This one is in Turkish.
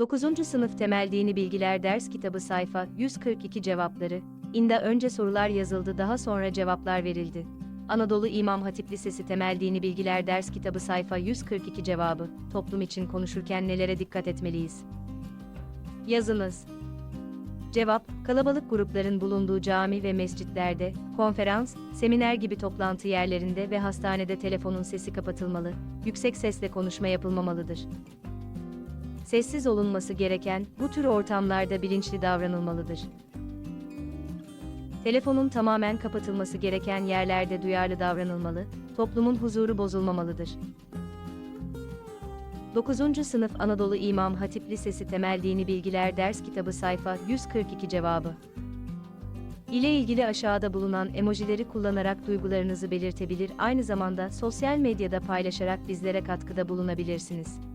9. Sınıf Temel Dini Bilgiler Ders Kitabı Sayfa 142 Cevapları İnda önce sorular yazıldı daha sonra cevaplar verildi. Anadolu İmam Hatip Lisesi Temel Dini Bilgiler Ders Kitabı Sayfa 142 Cevabı Toplum için konuşurken nelere dikkat etmeliyiz? Yazınız. Cevap, kalabalık grupların bulunduğu cami ve mescitlerde, konferans, seminer gibi toplantı yerlerinde ve hastanede telefonun sesi kapatılmalı, yüksek sesle konuşma yapılmamalıdır. Sessiz olunması gereken bu tür ortamlarda bilinçli davranılmalıdır. Telefonun tamamen kapatılması gereken yerlerde duyarlı davranılmalı, toplumun huzuru bozulmamalıdır. 9. Sınıf Anadolu İmam Hatip Lisesi Temel Dini Bilgiler Ders Kitabı Sayfa 142 Cevabı ile ilgili aşağıda bulunan emojileri kullanarak duygularınızı belirtebilir, aynı zamanda sosyal medyada paylaşarak bizlere katkıda bulunabilirsiniz.